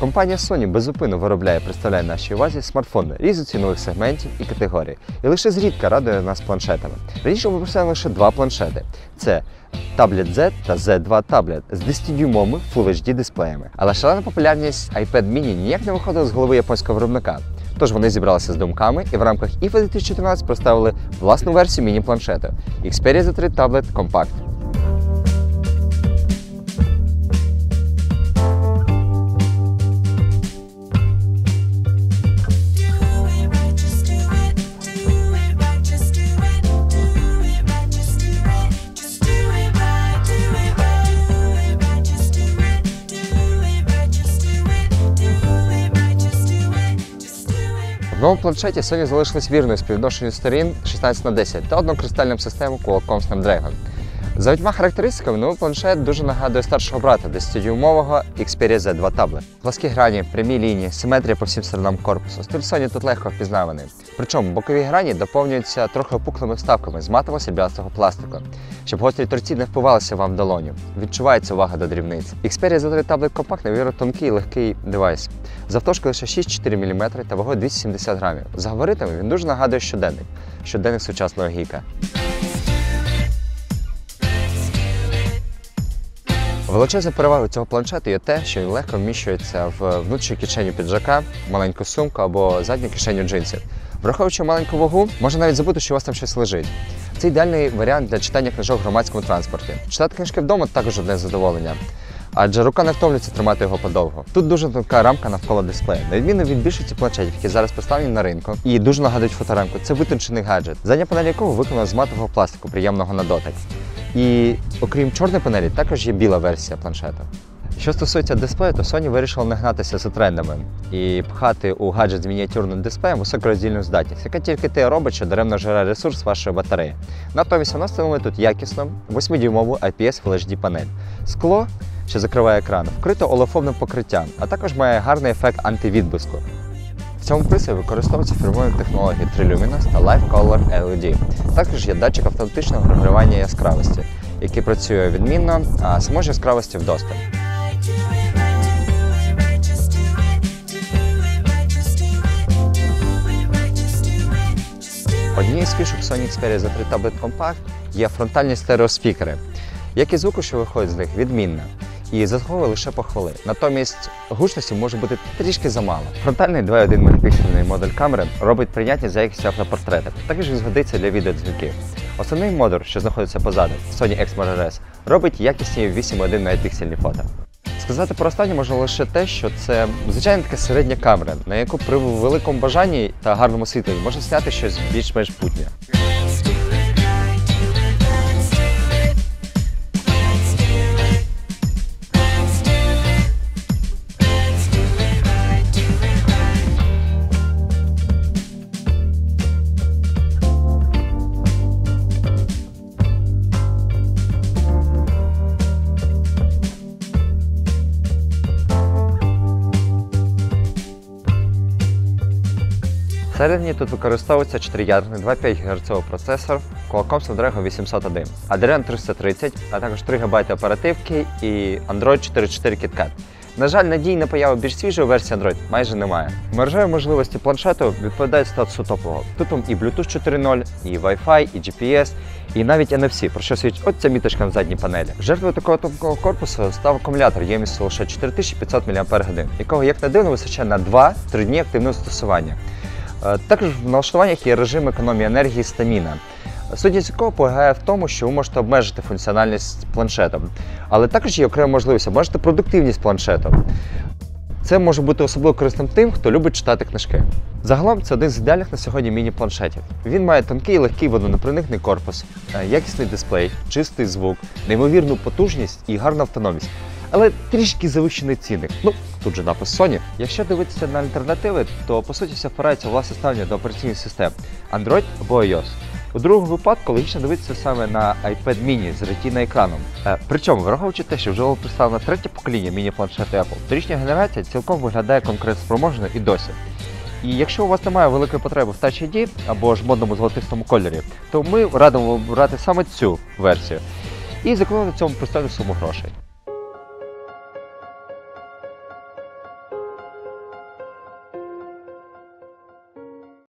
Компанія Sony безупинно виробляє представляє нашій увазі смартфони різних цінових сегментів і категорій. І лише зрідка радує нас планшетами. Раніше ми лише два планшети: це таблет Z та Z2 таблет з 10-дюймовими Full HD дисплеями. Але шалена популярність iPad mini ніяк не виходила з голови японського виробника. Тож вони зібралися з думками і в рамках IFA 2014 представили власну версію міні-планшету Xperia Z3 Tablet Compact. Новому планшеті Sony залишилась вірною співвідношенню сторін 16 на 10 та однокристальним систему Qualcomm Snapdragon. За багатьма характеристиками новий планшет дуже нагадує старшого брата 10-дюймового Xperia Z2 Tablet. Пласкі грані, прямі лінії, симетрія по всім сторонам корпусу. Стиль Sony тут легко впізнаваний. Причому бокові грані доповнюються трохи опуклими вставками з матового сріблястого пластику, щоб гострі торці не впивалися вам в долоню. Відчувається увага до дрібниць. Xperia Z3 Tablet Compact невірно тонкий і легкий девайс. Завтовшки лише 6-4 мм та вагою 270 грамів. За габаритами він дуже нагадує щоденник, щоденник сучасного гіка. Величезна перевага цього планшету є те, що він легко вміщується в внутрішню кишеню піджака, маленьку сумку або задню кишеню джинсів. Враховуючи маленьку вагу, можна навіть забути, що у вас там щось лежить. Це ідеальний варіант для читання книжок в громадському транспорті. Читати книжки вдома також одне задоволення. Адже рука не втомлюється тримати його подовго. Тут дуже тонка рамка навколо дисплею. На відміну від більшості планшетів, які зараз представлені на ринку, і дуже нагадують фоторамку. Це витончений гаджет, задня панель якого виконана з матового пластику, приємного на дотик. І окрім чорної панелі, також є біла версія планшету. Що стосується дисплею, то Sony вирішила не гнатися за трендами і пхати у гаджет з мініатюрним дисплеєм високороздільну здатність, яка тільки те робить, що даремно жере ресурс вашої батареї. Натомість вона встановлює тут якісну 8-дюймову IPS Full панель. Скло, що закриває екран, вкрито олефовним покриттям, а також має гарний ефект антивідблиску. В цьому пристрої використовується фірмові технології Triluminous та Live Color LED. Також є датчик автоматичного регулювання яскравості, який працює відмінно, а самої ж яскравості вдосталь. Однією з фішок Sony Xperia Z3 Tablet Compact є фронтальні стереоспікери. Якість звуку, що виходить з них, відмінна. І заслуговує лише похвали. Натомість гучності може бути трішки замало. Фронтальний 2,1 мегапіксельний модуль камери робить прийнятні за якістю автопортрети. Також він згодиться для відеодзвінків. Основний модуль, що знаходиться позаду, Sony RS, робить якісні 8,1 мегапіксельні фото. Сказати про останнє можна лише те, що це звичайна така середня камера, на яку при великому бажанні та гарному світлі можна зняти щось більш-менш путнє. Всередині тут використовується 4-ядерний 2,5 Гц процесор Qualcomm Snapdragon 801, Adreno 330, а також 3 ГБ оперативки і Android 4.4 KitKat. На жаль, надій на появу більш свіжої версії Android майже немає. Мережеві можливості планшету відповідають статусу топового. Тут вам і Bluetooth 4.0, і Wi-Fi, і GPS, і навіть NFC, про що свідчить от ця міточка на задній панелі. Жертвою такого тонкого корпусу став акумулятор ємністю лише 4500 мАч, якого як не дивно вистачає на 2-3 дні активного застосування. Е, Також в налаштуваннях є режим економії енергії стаміна. Сутність якого полягає в тому, що ви можете обмежити функціональність планшетом, але також є окрема можливість обмежити продуктивність планшету. Це може бути особливо корисним тим, хто любить читати книжки. Загалом це один з ідеальних на сьогодні міні-планшетів. Він має тонкий, легкий водонепроникний корпус, е, якісний дисплей, чистий звук, неймовірну потужність і гарну автономність. Але трішки завищений цінник. Ну, тут же напис Sony. Якщо дивитися на альтернативи, то по суті все впирається власне ставлення до операційних систем Android або iOS. У другому випадку логічно дивитися саме на iPad mini з retina екраном. Е, причому, враховуючи те, що вже було представлено третє покоління міні-планшету Apple, торічня генерація цілком виглядає конкурентоспроможно і досі. І якщо у вас немає великої потреби в Touch ID або ж модному золотистому кольорі, то ми радимо брати саме цю версію і зекономити цьому пристойну суму грошей.